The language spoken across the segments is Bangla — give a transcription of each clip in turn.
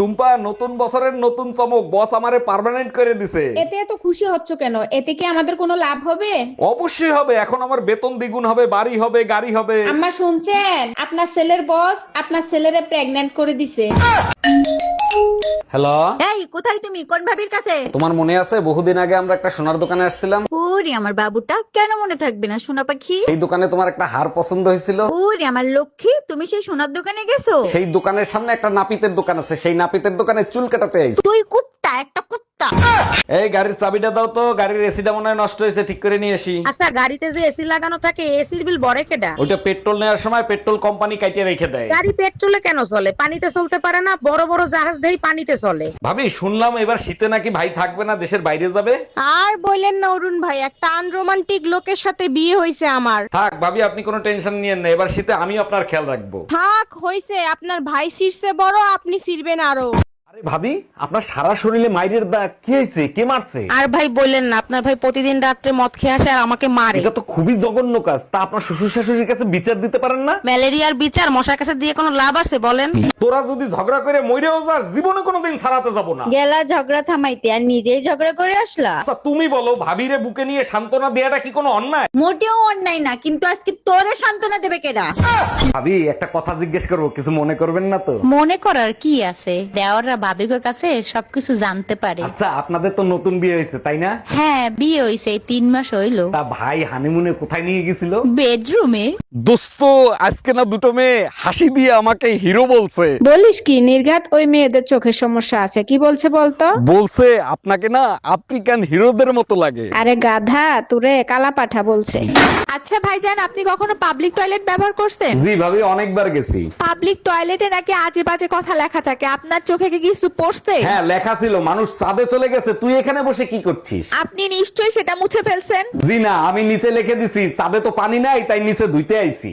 টুম্পা নতুন বছরের নতুন চমক বস আমারে পার্মানেন্ট করে দিছে। এতে এত খুশি হচ্ছ কেন? এতে কি আমাদের কোনো লাভ হবে? অবশ্যই হবে এখন আমার বেতন দ্বিগুণ হবে বাড়ি হবে গাড়ি হবে। আম্মা শুনছেন? আপনার ছেলের বস আপনার ছেলেরে প্রেগন্যান্ট করে দিছে। হ্যালো এই কোথায় তুমি? কোন ভাবির কাছে? তোমার মনে আছে বহুদিন আগে আমরা একটা সোনার দোকানে আসছিলাম? ওরে আমার বাবুটা কেন মনে থাকবে না সোনা পাখি? এই দোকানে তোমার একটা হার পছন্দ হয়েছিল। ওরে আমার লক্ষ্মী তুমি সেই সোনার দোকানে গেছো? সেই দোকানের সামনে একটা নাপিতের দোকান আছে সেই নাপিতের দোকানে চুল কাটাতে আইছি। তুই কুত্তা একটা এই গাড়ির চাবিটা দাও তো গাড়ির এসিটা মনে হয় নষ্ট হয়েছে ঠিক করে নিয়ে আসি। আচ্ছা গাড়িতে যে এসি লাগানো থাকে এসির বিল বড় কেডা? ওইটা পেট্রোল নেওয়ার সময় পেট্রোল কোম্পানি কাটিয়ে রেখে দেয়। গাড়ি পেট্রোলে কেন চলে? পানিতে চলতে পারে না বড় বড় জাহাজ দেই পানিতে চলে। ভাবি শুনলাম এবার শীতে নাকি ভাই থাকবে না দেশের বাইরে যাবে? আর বললেন না অরুণ ভাই একটা আনরোমান্টিক লোকের সাথে বিয়ে হয়েছে আমার। থাক ভাবি আপনি কোনো টেনশন নিয়েন না এবার শীতে আমি আপনার খেয়াল রাখব। থাক হইছে আপনার ভাই শীর্ষে বড় আপনি শিরবেন আরও। আরে ভাবি আপনার সারা শরীরে মাইরের দাগ কি হয়েছে? কে মারছে? আর ভাই বললেন না আপনার ভাই প্রতিদিন রাত্রে মদ খেয়ে আসে আর আমাকে মারে। এটা তো খুবই জঘন্য কাজ। তা আপনার শ্বশুর শাশুড়ির কাছে বিচার দিতে পারেন না? ম্যালেরিয়ার বিচার মশার কাছে দিয়ে কোনো লাভ আছে বলেন? তোরা যদি ঝগড়া করে মইরেও যাস জীবনে কোনোদিন ছাড়াতে যাব না। গেলা ঝগড়া থামাইতে আর নিজেই ঝগড়া করে আসলা। আচ্ছা তুমি বলো ভাবিরে বুকে নিয়ে সান্ত্বনা দেয়াটা কি কোনো অন্যায়? মোটেও অন্যায় না কিন্তু আজকে তোরে সান্ত্বনা দেবে কেডা? ভাবি একটা কথা জিজ্ঞেস করব কিছু মনে করবেন না তো? মনে করার কি আছে? দেওয়াররা ভাবিকের কাছে সবকিছু জানতে পারে। আচ্ছা আপনাদের তো নতুন বিয়ে হয়েছে তাই না? হ্যাঁ বিয়ে এই তিন মাস হইল। তা ভাই হানিমুনে কোথায় নিয়ে গেছিল? বেডরুমে। দোস্ত আজকে না দুটো মেয়ে হাসি দিয়ে আমাকে হিরো বলছে। বলিস কি নির্ঘাত ওই মেয়েদের চোখের সমস্যা আছে কি বলছে বলতো? বলছে আপনাকে না আফ্রিকান হিরোদের মতো লাগে। আরে গাধা তুরে কালা পাঠা বলছে। আচ্ছা ভাইজান আপনি কখনো পাবলিক টয়লেট ব্যবহার করছেন? জি ভাবি অনেকবার গেছি। পাবলিক টয়লেটে নাকি আজে বাজে কথা লেখা থাকে আপনার চোখে কি কিছু পড়ছে? হ্যাঁ লেখা ছিল মানুষ চাঁদে চলে গেছে তুই এখানে বসে কি করছিস? আপনি নিশ্চয়ই সেটা মুছে ফেলছেন। জি না আমি নিচে লিখে দিছি চাঁদে তো পানি নাই তাই নিচে ধুইতে আইছি।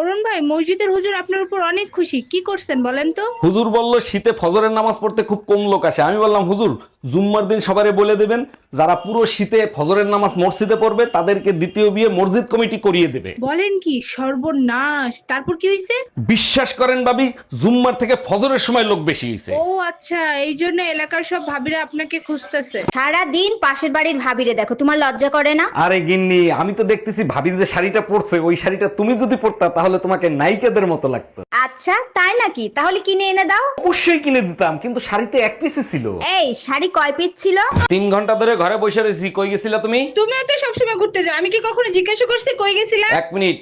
অরুণ ভাই মসজিদের হুজুর আপনার উপর অনেক খুশি কি করছেন বলেন তো? হুজুর বলল শীতে ফজরের নামাজ পড়তে খুব কম লোক আসে। আমি বললাম হুজুর জুম্মার দিন সবারে বলে দেবেন যারা পুরো শীতে ফজরের নামাজ মসজিদে পড়বে তাদেরকে দ্বিতীয় বিয়ে মসজিদ কমিটি করিয়ে দেবে। বলেন কি সর্বনাশ তারপর কি হয়েছে বিশ্বাস করেন ভাবি জুম্মার থেকে ফজরের সময় লোক বেশি হয়েছে ও আচ্ছা এই জন্য এলাকার সব ভাবিরা আপনাকে খুঁজতেছে। সারা দিন পাশের বাড়ির ভাবিরে দেখো তোমার লজ্জা করে না? আরে গিন্নি আমি তো দেখতেছি ভাবি যে শাড়িটা পরছে ওই শাড়িটা তুমি যদি পরতা তাহলে তোমাকে নায়িকাদের মতো লাগতো। আচ্ছা তাই নাকি? তাহলে কিনে এনে দাও। অবশ্যই কিনে দিতাম কিন্তু শাড়িতে এক পিসে ছিল। এই শাড়ি কয় পিস ছিল? তিন ঘণ্টা ধরে ঘরে বসে রয়েছি কই গেছিলা তুমি? তুমিও তো সবসময় ঘুরতে যাও আমি কি কখনো জিজ্ঞাসা করছি কই গেছিলা? এক মিনিট।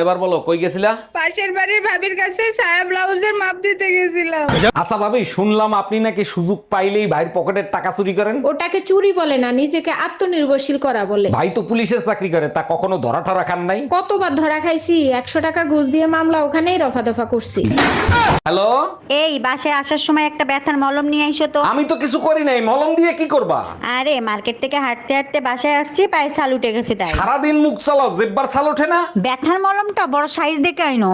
এবার বলো কই গেছিলা? পাশের বাড়ির ভাবির কাছে সায়া ব্লাউজের মাপ দিতে গেছিলাম। আচ্ছা ভাবি শুনলাম আপনি নাকি সুযোগ পাইলেই ভাইয়ের পকেটের টাকা চুরি করেন? ওটাকে চুরি বলে না নিজেকে আত্মনির্ভরশীল করা বলে। ভাই তো পুলিশের চাকরি করে তা কখনো ধরা ঠরা খান নাই? কতবার ধরা খাইছি একশো টাকা ঘুষ দিয়ে মামলা ওখানেই রফা দফা করছি। হ্যালো? এই বাসায় আসার সময় একটা ব্যথার মলম নিয়ে আইসো তো। আমি তো কিছু করি নাই মলম দিয়ে কি করবা? আরে মার্কেট থেকে হাঁটতে হাঁটতে বাসায় আসছি পায়ে সাল উঠে গেছে তাই। সারাদিন মুখ চালাও জেব্বার ছাল ওঠে না? ব্যথার মলমটা বড় সাইজ দেখে আইনো